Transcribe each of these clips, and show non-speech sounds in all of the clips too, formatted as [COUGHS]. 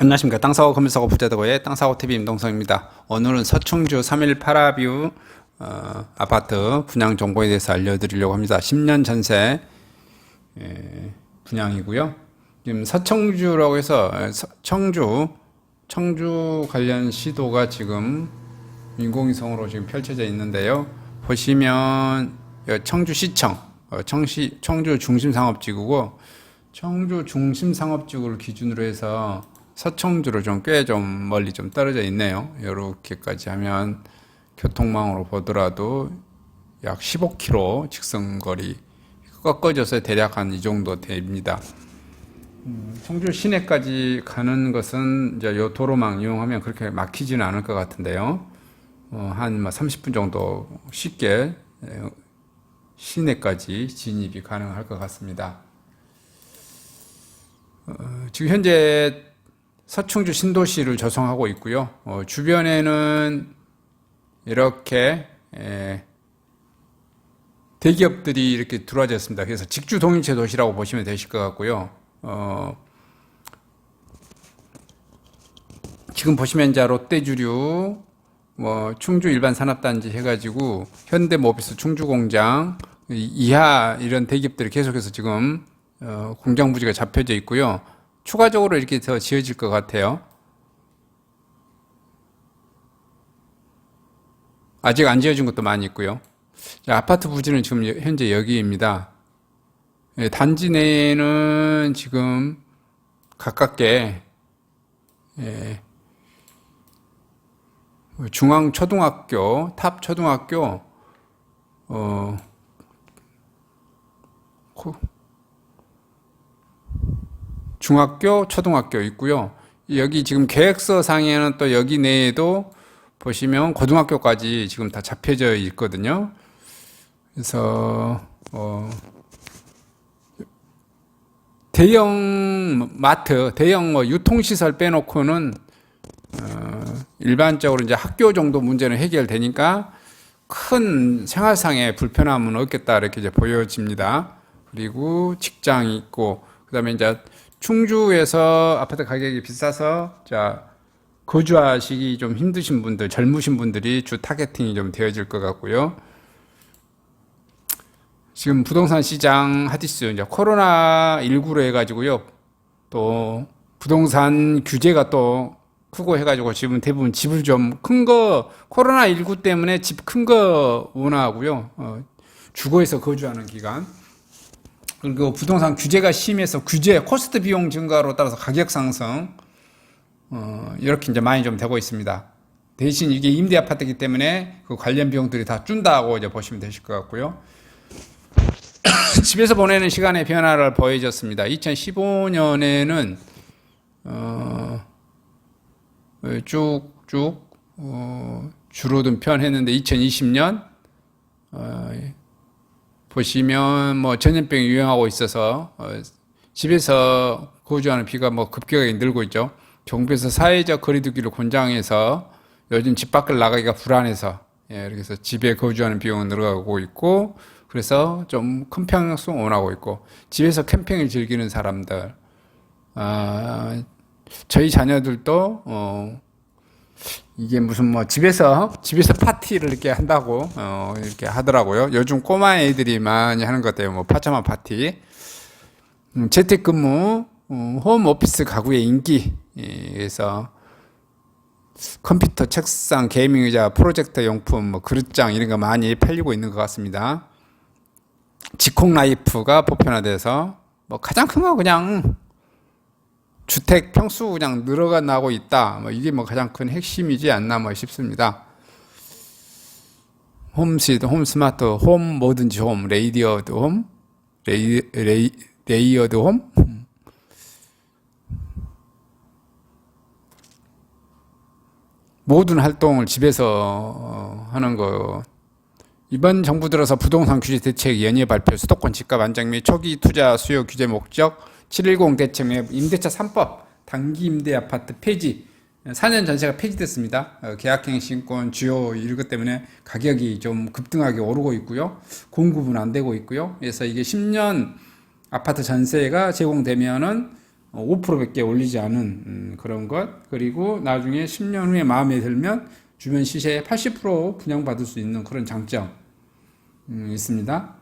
안녕하십니까 땅사고 건물사고 부자도고의 땅사고TV 임동성입니다. 오늘은 서충주 3일 파라뷰 어, 아파트 분양 정보에 대해서 알려드리려고 합니다. 10년 전세 에, 분양이고요. 지금 서청주라고 해서 에, 서- 청주 청주 관련 시도가 지금 인공위성으로 지금 펼쳐져 있는데요. 보시면 여기 청주시청 어, 청시 청주 중심상업지구고 청주 중심상업지구를 기준으로 해서 서청주로 좀 꽤 좀 멀리 좀 떨어져 있네요. 이렇게까지 하면 교통망으로 보더라도 약 15km 직선거리 꺾어져서 대략 한 이 정도 됩니다. 음, 청주 시내까지 가는 것은 이제 요 도로망 이용하면 그렇게 막히지는 않을 것 같은데요. 어, 한 30분 정도 쉽게 에, 시내까지 진입이 가능할 것 같습니다. 어, 지금 현재 서충주 신도시를 조성하고 있고요. 어, 주변에는 이렇게 에, 대기업들이 이렇게 들어와져 있습니다. 그래서 직주 동일체 도시라고 보시면 되실 것 같고요. 어, 지금 보시면 이제 롯데주류, 뭐 충주 일반 산업단지 해가지고 현대모비스 충주공장 이- 이하 이런 대기업들이 계속해서 지금 어, 공장 부지가 잡혀져 있고요. 추가적으로 이렇게 더 지어질 것 같아요. 아직 안 지어진 것도 많이 있고요. 자, 아파트 부지는 지금 여- 현재 여기입니다. 예, 단지 내에는 지금 가깝게 예, 중앙 초등학교, 탑 초등학교, 어, 코- 중학교, 초등학교 있고요. 여기 지금 계획서 상에는 또 여기 내에도 보시면 고등학교까지 지금 다 잡혀져 있거든요. 그래서 어, 대형 마트, 대형 뭐 유통시설 빼놓고는 어, 일반적으로 이제 학교 정도 문제는 해결되니까 큰 생활상의 불편함은 없겠다 이렇게 이제 보여집니다. 그리고 직장이 있고 그다음에 이제 충주에서 아파트 가격이 비싸서 자 거주하시기 좀 힘드신 분들, 젊으신 분들이 주 타겟팅이 좀 되어질 것 같고요. 지금 부동산 시장 하디스 이제 코로나 19로 해가지고요. 또 부동산 규제가 또 크고 해가지고 지금 대부분 집을 좀 큰 거 코로나 19 때문에 집 큰 거 원하고요. 어, 주거에서 거주하는 기간 그리고 부동산 규제가 심해서 규제 코스트 비용 증가로 따라서 가격 상승 어, 이렇게 이제 많이 좀 되고 있습니다. 대신 이게 임대 아파트이기 때문에 그 관련 비용들이 다 준다고 이제 보시면 되실 것 같고요. [COUGHS] 집에서 보내는 시간의 변화를 보여줬습니다. 2015년에는 어, 쭉쭉 어, 줄어든 편 했는데 2020년 어, 보시면 뭐 전염병이 유행하고 있어서 어, 집에서 거주하는 비가 뭐 급격하게 늘고 있죠. 정부에서 사회적 거리두기를 권장해서 요즘 집 밖을 나가기가 불안해서 예, 그래서 집에 거주하는 비용은 늘어가고 있고 그래서 좀 큰 평수 원하고 있고 집에서 캠핑을 즐기는 사람들 아, 저희 자녀들도 어, 이게 무슨 뭐 집에서 집에서 파티를 이렇게 한다고 어, 이렇게 하더라고요. 요즘 꼬마 애들이 많이 하는 것 같아요. 뭐 파자마 파티, 음, 재택근무, 음, 홈 오피스 가구의 인기. 예, 그래서 컴퓨터, 책상, 게이밍 의자, 프로젝터 용품, 뭐 그릇장 이런 거 많이 팔리고 있는 것 같습니다. 직콕 라이프가 보편화돼서 뭐 가장 큰 거 그냥 주택 평수 그냥 늘어가 나고 있다. 뭐 이게 뭐 가장 큰 핵심이지 않나 뭐 싶습니다. 홈시드, 홈 스마트, 홈 뭐든지 홈, 레이디어드 홈, 레이, 레이, 레이어드 홈. 모든 활동을 집에서 어, 하는 거. 이번 정부 들어서 부동산 규제 대책 연예 발표, 수도권 집값 안정 및 초기 투자 수요 규제 목적, 710 대책 및 임대차 3법, 단기 임대 아파트 폐지, 4년 전세가 폐지됐습니다. 어, 계약갱신권 주요 이런 것 때문에 가격이 좀 급등하게 오르고 있고요. 공급은 안 되고 있고요. 그래서 이게 10년 아파트 전세가 제공되면은 5%밖에 올리지 않은 음, 그런 것 그리고 나중에 10년 후에 마음에 들면 주변 시세의 80% 분양받을 수 있는 그런 장점 음, 있습니다.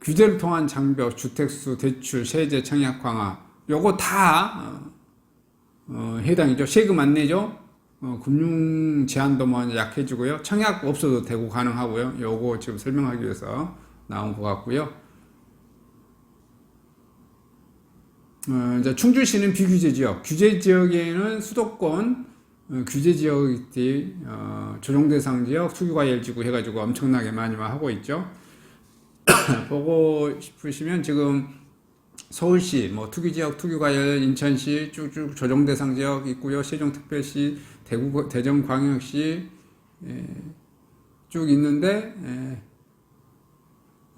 규제를 통한 장벽, 주택수, 대출, 세제 청약 강화, 요거 다 어, 어, 해당이죠. 세금 안 내죠. 어, 금융 제한도 뭐 약해지고요. 청약 없어도 되고 가능하고요. 요거 지금 설명하기 위해서 나온 것 같고요. 어, 이제 충주시는 비규제 지역, 규제 지역에는 수도권 어, 규제 지역이 어, 조정 대상 지역, 투기과열 지구 해가지고 엄청나게 많이 하고 있죠. [COUGHS] 보고 싶으시면 지금 서울시, 뭐 투기지역, 투기과열, 인천시 쭉쭉 조정 대상 지역 있고요. 세종특별시, 대구, 대전광역시 예, 쭉 있는데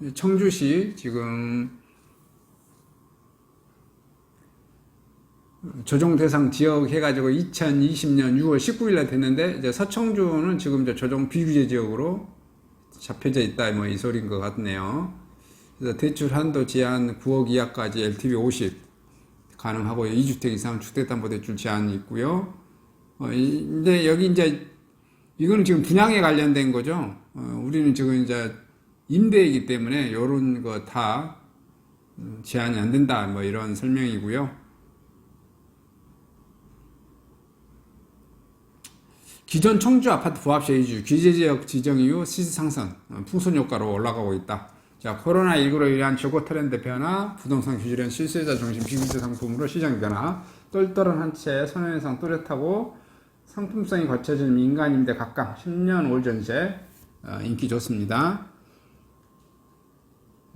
예, 청주시 지금 조정 대상 지역 해가지고 2020년 6월 19일 날 됐는데 이제 서청주는 지금 이제 조정 비규제 지역으로 잡혀져 있다 뭐 이 소리인 것 같네요. 그래서 대출 한도 제한 9억 이하까지 LTV 50 가능하고 2주택 이상 주택담보대출 제한이 있고요. 어, 이- 근데 여기 이제 이거는 지금 분양에 관련된 거죠. 어, 우리는 지금 이제 임대이기 때문에 이런 거 다 제한이 안 된다 뭐 이런 설명이고요. 기존 청주 아파트 부합 세이주 규제 지역 지정 이후 시세 상승, 어, 풍선 효과로 올라가고 있다. 자, 코로나19로 인한 주거 트렌드 변화, 부동산 규제련 실수요자 중심 비규제 상품으로 시장 변화, 똘똘한 한 채 선행상 또렷하고 상품성이 갖춰진 민간 임대 각각 10년 올 전세 어, 인기 좋습니다.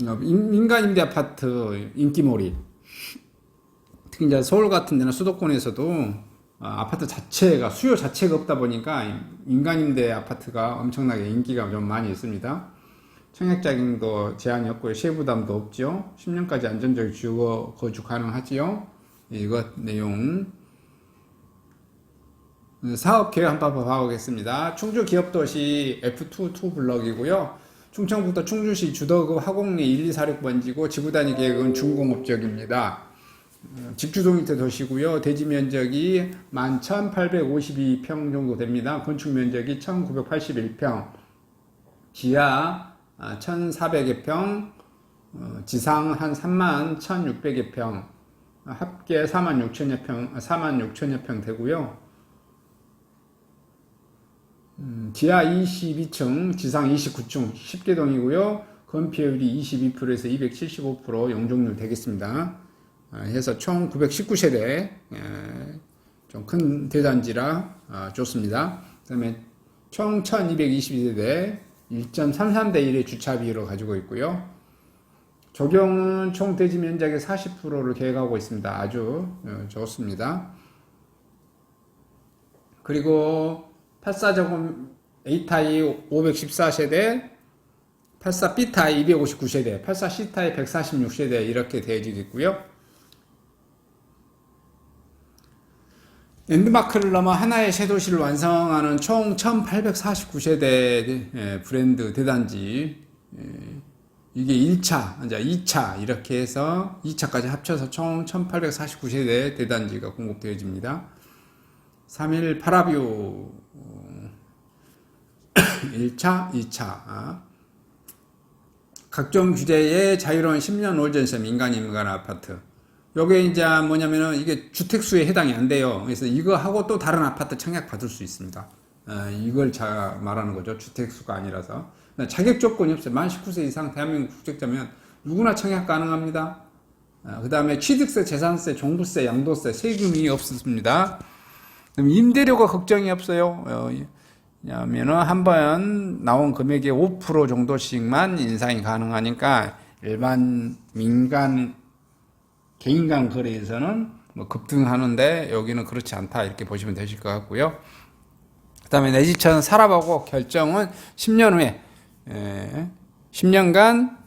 어, 인- 민간 임대 아파트 인기몰이 특히 이제 서울 같은 데는 수도권에서도 어, 아파트 자체가 수요 자체가 없다 보니까 인간 임대 아파트가 엄청나게 인기가 좀 많이 있습니다. 청약자금도 제한이 없고요. 세부담도 없죠. 10년까지 안전적인 주거 거주 가능하지요. 이것 내용 사업 계획 한번 봐보겠습니다. 충주 기업도시 F22 블럭이고요. 충청북도 충주시 주덕읍 화곡리 1246번지고 지구 단위 계획은 준공업 지역입니다. 직주동일대 도시고요. 대지 면적이 11,852평 정도 됩니다. 건축 면적이 1,981평, 지하 1,400여 평, 어, 지상 한 3만 1,600여 평, 합계 4만 6천여 평, 4만 6천여 평 되고요. 음, 지하 22층, 지상 29층, 10개 동이고요. 건폐율이 22%에서 275% 용적률 되겠습니다. 아, 해서 총 919세대 좀 큰 대단지라 아, 좋습니다. 그 다음에 총 1222세대 1.33대 1의 주차 비율을 가지고 있고요. 적용은 총 대지 면적의 40%를 계획하고 있습니다. 아주 어, 좋습니다. 그리고 84제곱 A타입 514세대, 84B타입 259세대, 84C타입 146세대 이렇게 되어지겠고요. 랜드마크를 넘어 하나의 새 도시를 완성하는 총 1849세대 예, 브랜드 대단지 예, 이게 1차, 이제 2차 이렇게 해서 2차까지 합쳐서 총 1849세대 대단지가 공급되어집니다. 3일 파라뷰 1차, 2차 아. 각종 규제의 자유로운 10년 올전세 민간 인간 아파트 요게 이제 뭐냐면은 이게 주택수에 해당이 안 돼요. 그래서 이거 하고 또 다른 아파트 청약 받을 수 있습니다. 어, 이걸 자 말하는 거죠. 주택수가 아니라서. 자격 조건이 없어요. 만 19세 이상 대한민국 국적자면 누구나 청약 가능합니다. 그 다음에 취득세, 재산세, 종부세, 양도세, 세금이 없습니다. 그럼 임대료가 걱정이 없어요. 어, 왜냐하면은 한번 나온 금액의 5% 정도씩만 인상이 가능하니까 일반 민간 개인 간 거래에서는 뭐 급등하는데 여기는 그렇지 않다 이렇게 보시면 되실 것 같고요. 그다음에 내 집처럼 살아보고 결정은 10년 후에 에, 10년간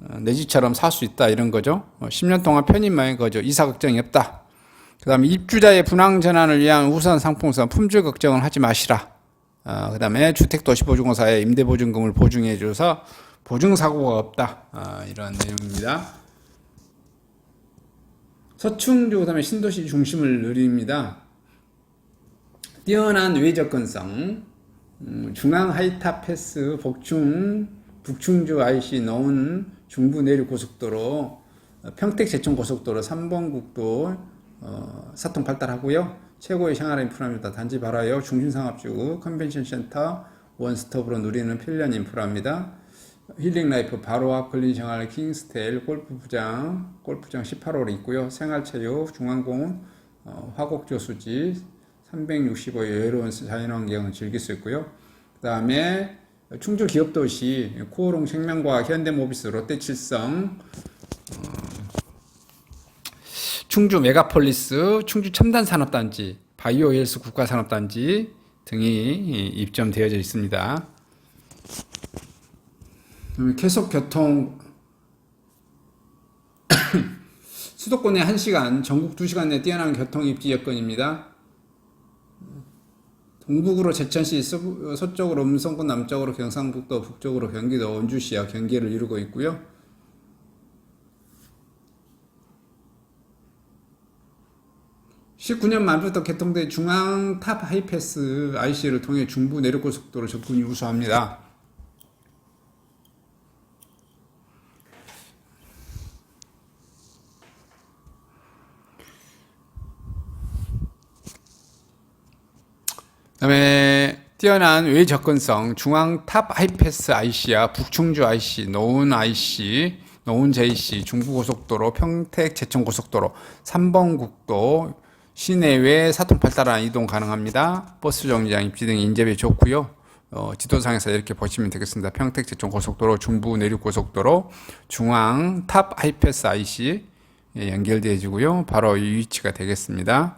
어, 내 집처럼 살 수 있다 이런 거죠. 어, 10년 동안 편입만의 거죠. 이사 걱정이 없다. 그다음에 입주자의 분황 전환을 위한 우선 상품성 품질 걱정을 하지 마시라. 어, 그다음에 주택도시보증공사에 임대보증금을 보증해줘서 보증사고가 없다. 어, 이런 내용입니다. 서충주 그다음에 신도시 중심을 누립니다. 뛰어난 외접근성, 음, 중앙 하이탑 패스, 복충, 북충주 IC 넣은 중부 내륙 고속도로, 어, 평택 제천 고속도로 3번 국도 어, 사통 발달하고요. 최고의 생활 인프라입니다. 단지 바라요. 중심 상업지구, 컨벤션 센터, 원스톱으로 누리는 편리한 인프라입니다. 힐링 라이프 바로 앞 근린생활 킹스테일 골프장 골프장 18홀이 있고요. 생활체육 중앙공원 어, 화곡조수지 365의 여유로운 자연환경을 즐길 수 있고요. 그 다음에 충주 기업도시 코오롱 생명과학 현대모비스 롯데칠성 어, 충주 메가폴리스 충주 첨단산업단지 바이오헬스 국가산업단지 등이 입점되어져 있습니다. 그다음에 계속 교통 [COUGHS] 수도권에 1시간, 전국 2시간 내 뛰어난 교통 입지 여건입니다. 동북으로 제천시, 서- 서쪽으로 음성군, 남쪽으로 경상북도, 북쪽으로 경기도 원주시와 경계를 이루고 있고요. (19년) 말부터 개통된 중앙 탑 하이패스 IC를 통해 중부 내륙고속도로 접근이 우수합니다. 다음에 뛰어난 외 접근성 중앙 탑 하이패스 IC야 북충주 IC, 노은 IC, 노은 JC, 중부고속도로, 평택 제천 고속도로, 3번 국도, 시내외 사통 발달한 이동 가능합니다. 버스 정류장 입지 등 인접이 좋고요. 어, 지도상에서 이렇게 보시면 되겠습니다. 평택 제천 고속도로, 중부 내륙 고속도로, 중앙 탑 하이패스 IC 예, 연결되어지고요. 바로 이 위치가 되겠습니다.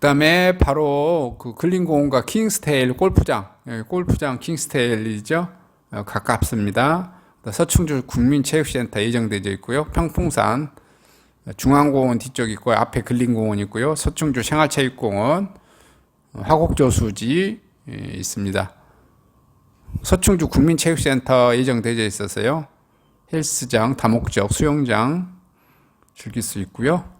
그다음에 바로 그 근린공원과 킹스테일 골프장, 예, 골프장 킹스테일이죠. 어, 가깝습니다. 서충주 국민체육센터 예정되어 있고요. 평풍산 중앙공원 뒤쪽 있고 앞에 근린공원 있고요. 서충주 생활체육공원, 어, 화곡조수지 예, 있습니다. 서충주 국민체육센터 예정되어 있어서요. 헬스장, 다목적, 수영장 즐길 수 있고요.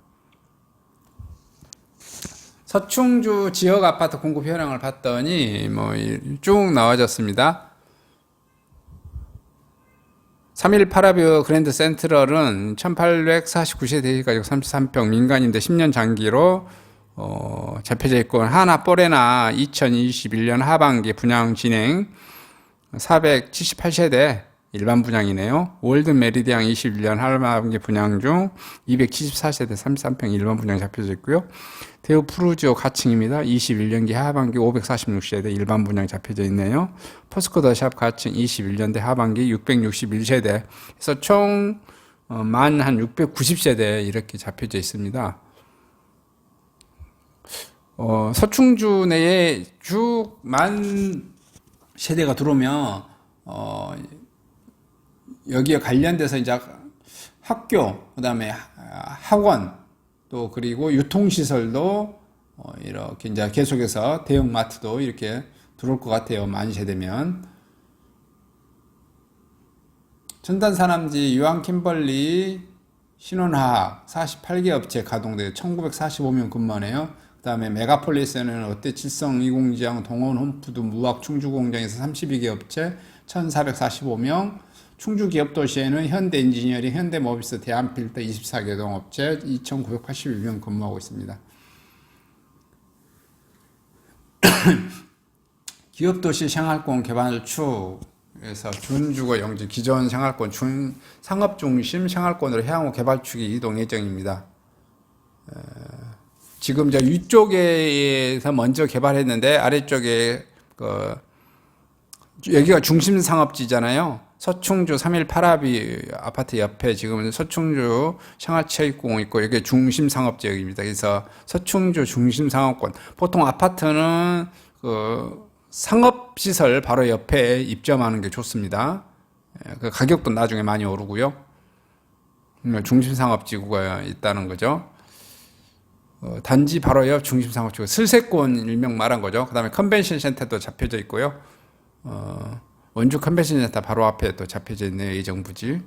서충주 지역 아파트 공급 현황을 봤더니 뭐 쭉 나와졌습니다. 318아비어 그랜드 센트럴은 1849세대 가지고 33평 민간인데 10년 장기로 어, 잡혀져 있고 하나 뽀레나 2021년 하반기 분양 진행 478세대 일반 분양이네요. 월드 메리디앙 21년 하반기 분양 중 274세대 33평 일반 분양 잡혀져 있고요. 대우 프루지오 가칭입니다. 21년기 하반기 546세대 일반 분양 잡혀져 있네요. 포스코 더샵 가칭 21년대 하반기 661세대. 그래서 총 어, 만한 690세대 이렇게 잡혀져 있습니다. 어, 서충주 내에 쭉 만 세대가 들어오면 어, 여기에 관련돼서 이제 학교, 그 다음에 학원, 또 그리고 유통시설도 어, 이렇게 이제 계속해서 대형마트도 이렇게 들어올 것 같아요. 만 세대면. 첨단산업지 유황킴벌리 신혼화학 48개 업체 가동돼요. 1945명 근무하네요. 그 다음에 메가폴리스에는 롯데칠성 이공지향 동원 홈푸드 무학 충주 공장에서 32개 업체 1445명 충주기업도시에는 현대엔지니어링, 현대모비스, 대한필터 24개 동업체 2,982명 근무하고 있습니다. [CLEARS THROAT] 기업도시 생활권 개발 축에서 준주거 영지 기존 생활권 준 상업 중심 생활권으로 향후 개발축이 이동 예정입니다. 에, 지금 저 위쪽에서 먼저 개발했는데 아래쪽에 그 여기가 중심 상업지잖아요. 서충주 3일 파라비 아파트 옆에 지금 서충주 생활체육공원 있고 여기 중심 상업지역입니다. 그래서 서충주 중심 상업권 보통 아파트는 그 상업시설 바로 옆에 입점하는 게 좋습니다. 예, 그 가격도 나중에 많이 오르고요. 음, 중심 상업지구가 있다는 거죠. 어, 단지 바로 옆 중심 상업지구 슬세권 일명 말한 거죠. 그 다음에 컨벤션 센터도 잡혀져 있고요. 어, 원주 컨벤션 센터 바로 앞에 또 잡혀져 있네요. 예정 부지.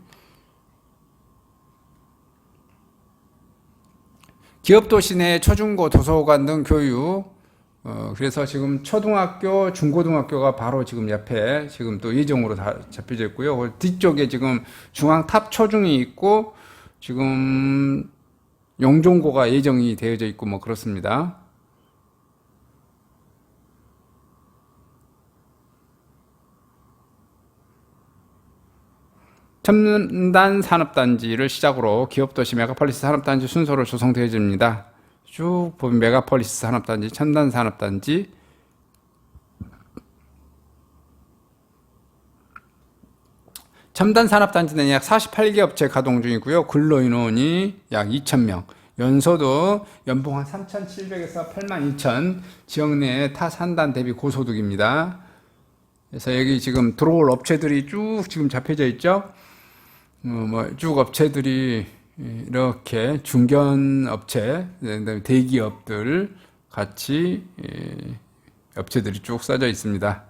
기업도시 내 초중고 도서관 등 교육 어, 그래서 지금 초등학교, 중고등학교가 바로 지금 옆에 지금 또 예정으로 다 잡혀져 있고요. 그 뒤쪽에 지금 중앙 탑 초중이 있고 지금 영종고가 예정이 되어져 있고 뭐 그렇습니다. 첨단 산업단지를 시작으로 기업도시 메가폴리스 산업단지 순서로 조성되어집니다. 쭉 보면 메가폴리스 산업단지, 첨단 산업단지, 첨단 산업단지는 약 48개 업체 가동 중이고요. 근로인원이 약 2,000명. 연소도 연봉 한 3,700에서 8만 2천. 지역 내 타 산단 대비 고소득입니다. 그래서 여기 지금 들어올 업체들이 쭉 지금 잡혀져 있죠. 어, 뭐쭉 업체들이 이렇게 중견 업체, 대기업들 같이 예, 업체들이 쭉 써져 있습니다.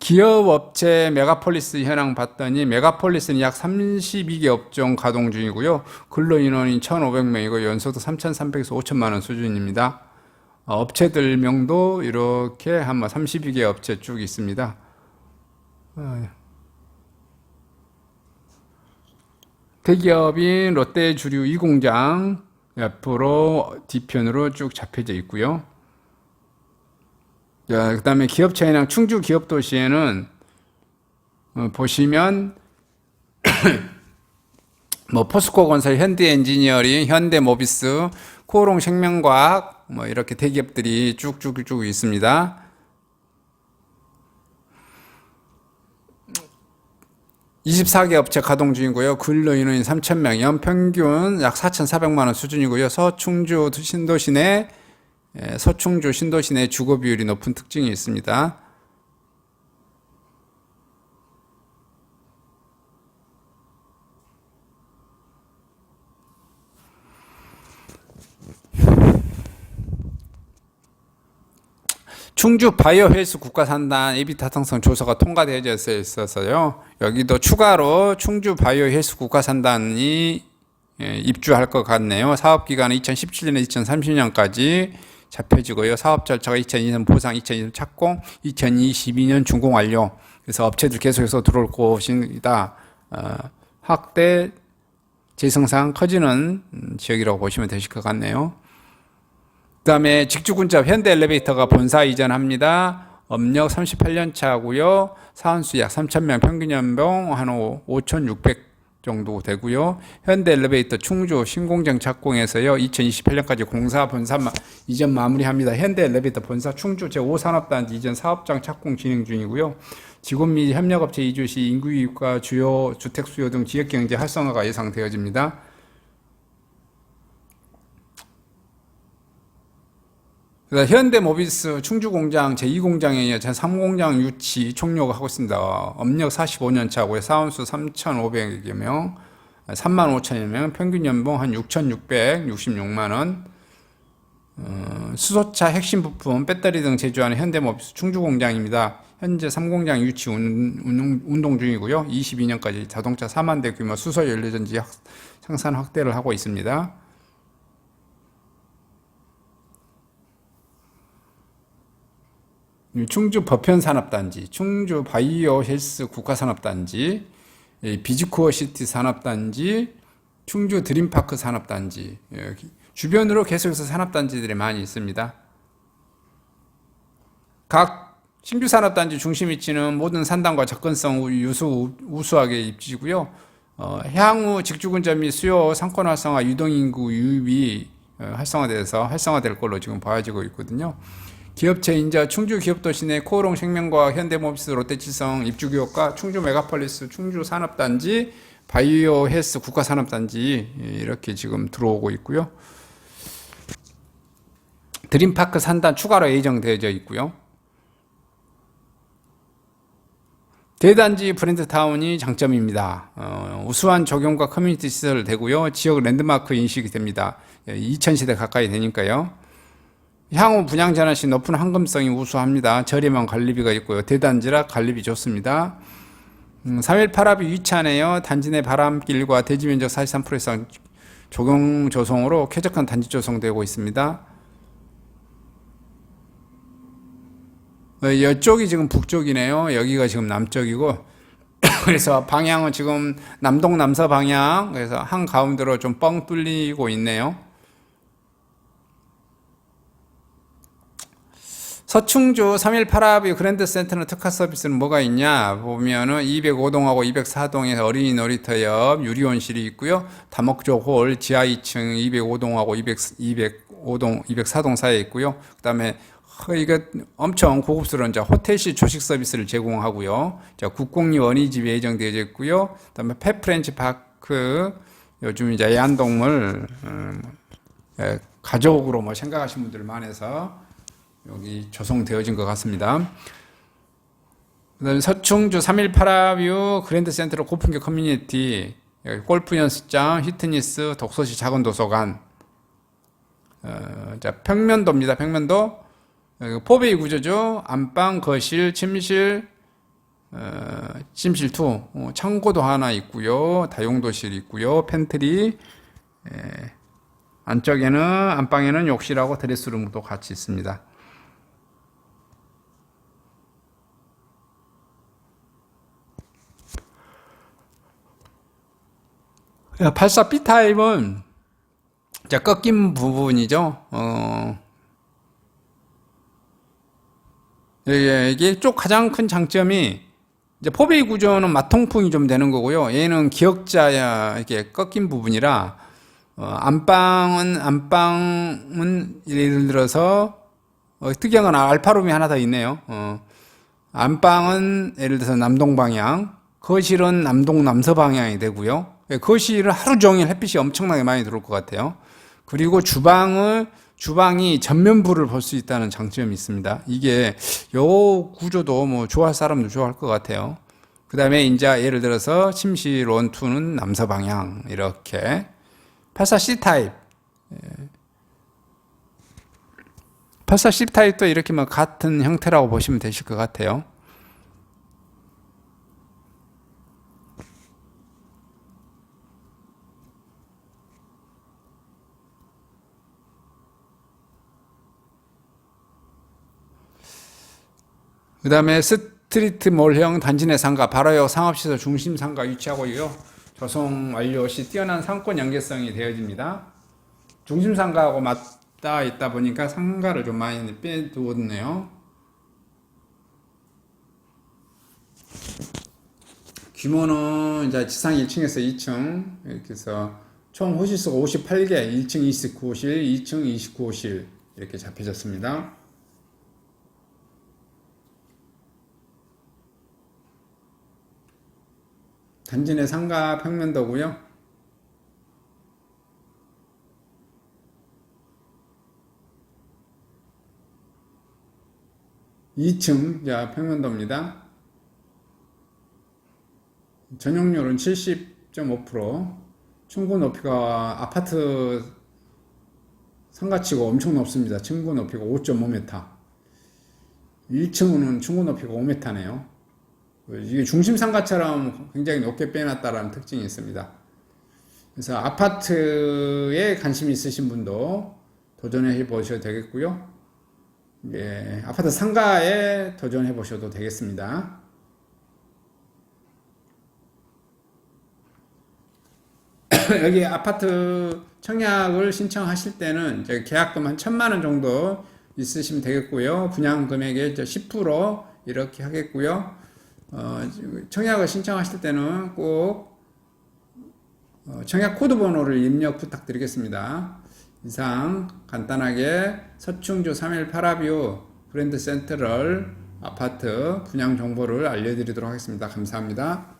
기업 업체 메가폴리스 현황 봤더니 메가폴리스는 약 32개 업종 가동 중이고요. 근로 인원이 1,500명이고 연소도 3,300에서 5천만 원 수준입니다. 어, 업체들 명도 이렇게 한 32개 업체 쭉 있습니다. 대기업인 롯데 주류 이공장 옆으로 뒤편으로 쭉 잡혀져 있고요. 자, 그다음에 기업체인항 충주 기업 도시에는 어, 보시면 [CLEARS THROAT] 뭐 포스코 건설, 현대 엔지니어링, 현대 모비스, 코오롱 생명과학 뭐 이렇게 대기업들이 쭉쭉쭉 있습니다. 24개 업체 가동 중이고요. 근로 인원이 3,000명, 연평균 약 4,400만 원 수준이고요. 서충주 신도시 내 예, 서충주 신도시 내 주거 비율이 높은 특징이 있습니다. 충주 바이오 헬스 국가산단 예비 타당성 조서가 통과되어 있어서요. 여기도 추가로 충주 바이오 헬스 국가산단이 예, 입주할 것 같네요. 사업 기간은 2017년에 2030년까지 잡혀지고요. 사업 절차가 2002년 보상, 2002년 착공, 2022년 준공 완료. 그래서 업체들 계속해서 들어올 곳입니다. 어, 확대 재생산 커지는 음, 지역이라고 보시면 되실 것 같네요. 그다음에 직주군접 현대 엘리베이터가 본사 이전합니다. 업력 38년 차고요. 사원수 약 3,000명, 평균 연봉 한 5,600 정도 되고요. 현대 엘리베이터 충주 신공장 착공해서요. 2028년까지 공사 본사 마, 이전 마무리합니다. 현대 엘리베이터 본사 충주 제5산업단지 이전 사업장 착공 진행 중이고요. 직원 및 협력업체 이주 시 인구 유입과 주요 주택 수요 등 지역 경제 활성화가 예상되어집니다. 그래서 현대모비스 충주공장 제2공장에 제3공장 유치 총료가 하고 있습니다. 업력 45년 차고요. 사원수 3,500여 명, 3만 5천여 명, 평균 연봉 한 6,666만 원. 어, 수소차 핵심 부품, 배터리 등 제조하는 현대모비스 충주공장입니다. 현재 3공장 유치 운, 운, 운동 중이고요. 22년까지 자동차 4만 대 규모 수소 연료전지 생산 확대를 하고 있습니다. 충주 버편산업단지, 충주 바이오 헬스 국가산업단지, 비지코어 시티 산업단지, 충주 드림파크 산업단지, 주변으로 계속해서 산업단지들이 많이 있습니다. 각 신규 산업단지 중심 위치는 모든 산단과 접근성 유수, 우수하게 입지고요. 어, 향후 직주근접 및 수요 상권 활성화 유동인구 유입이 어, 활성화돼서 활성화될 걸로 지금 보여지고 있거든요. 기업체 인자 충주 기업도시 내 코오롱 생명과학 현대모비스 롯데치성 입주교육과 충주 메가폴리스 충주 산업단지 바이오 헬스 국가산업단지 이렇게 지금 들어오고 있고요. 드림파크 산단 추가로 예정되어져 있고요. 대단지 브랜드 타운이 장점입니다. 어, 우수한 적용과 커뮤니티 시설 되고요. 지역 랜드마크 인식이 됩니다. 2000세대 가까이 되니까요. 향후 분양 전환 시 높은 황금성이 우수합니다. 저렴한 관리비가 있고요. 대단지라 관리비 좋습니다. 음, 3일 8합이 위치하네요. 단지 내 바람길과 대지 면적 43% 이상 조경 조성으로 쾌적한 단지 조성되고 있습니다. 어, 이쪽이 지금 북쪽이네요. 여기가 지금 남쪽이고. [COUGHS] 그래서 방향은 지금 남동 남서 방향. 그래서 한 가운데로 좀 뻥 뚫리고 있네요. 서충주 3일 8합의 그랜드 센터는 특화 서비스는 뭐가 있냐 보면은 205동하고 204동에서 어린이 놀이터 옆 유리원실이 있고요. 다목적 홀 지하 2층 205동하고 200, 205동 204동 사이에 있고요. 그 다음에 어, 이거 엄청 고급스러운 자 호텔식 조식 서비스를 제공하고요. 자 국공립 어린이집이 예정되어 있고요. 그다음에 펫프렌치 파크 요즘 이제 애완동물 음, 예, 가족으로 뭐 생각하시는 분들 많아서 여기 조성되어진 것 같습니다. 그다음에 서충주 3일 파라뷰 그랜드 센트럴 고품격 커뮤니티 골프 연습장, 히트니스, 독서실 작은 도서관 어, 자 평면도입니다. 평면도 포베이 구조죠. 안방, 거실, 침실, 어, 침실 2, 어, 창고도 하나 있고요. 다용도실 있고요. 팬트리 예, 안쪽에는 안방에는 욕실하고 드레스룸도 같이 있습니다. 84 B 타입은 자 꺾인 부분이죠. 어, 예, 이게 쪽 가장 큰 장점이 이제 포베이 구조는 마통풍이 좀 되는 거고요. 얘는 기역자야 이렇게 꺾인 부분이라 어, 안방은 안방은 예를 들어서 어, 특이한 건 알파룸이 하나 더 있네요. 어, 안방은 예를 들어서 남동 방향, 거실은 남동 남서 방향이 되고요. 예, 거실은 하루 종일 햇빛이 엄청나게 많이 들어올 것 같아요. 그리고 주방을 주방이 전면부를 볼 수 있다는 장점이 있습니다. 이게 요 구조도 뭐 좋아할 사람도 좋아할 것 같아요. 그 다음에 이제 예를 들어서 침실 원투는 남서 방향 이렇게 84C 타입 84C 타입도 이렇게 뭐 같은 형태라고 보시면 되실 것 같아요. 그 다음에 스트리트 몰형 단지 내 상가, 바로역 상업시설 중심 상가 위치하고 있고요. 조성 완료 시 뛰어난 상권 연계성이 되어집니다. 중심 상가하고 맞닿아 있다 보니까 상가를 좀 많이 빼두었네요. 규모는 이제 지상 1층에서 2층 이렇게 해서 총 호실수가 58개, 1층 29호실, 2층 29호실 이렇게 잡혀졌습니다. 단지 내 상가 평면도고요. (2층) 자 평면도입니다. 전용률은 70.5% 층고 높이가 아파트 상가치고 엄청 높습니다. 층고 높이가 5.5m 1층은 층고 높이가 5m네요. 이게 중심 상가처럼 굉장히 높게 빼놨다라는 특징이 있습니다. 그래서 아파트에 관심 있으신 분도 도전해 보셔도 되겠고요. 예, 아파트 상가에 도전해 보셔도 되겠습니다. [COUGHS] 여기 아파트 청약을 신청하실 때는 계약금 한 천만 원 정도 있으시면 되겠고요. 분양 금액의 10% 이렇게 하겠고요. 어, 청약을 신청하실 때는 꼭 어, 청약 코드 번호를 입력 부탁드리겠습니다. 이상 간단하게 서충주 3일 파라뷰 브랜드 센트럴 아파트 분양 정보를 알려드리도록 하겠습니다. 감사합니다.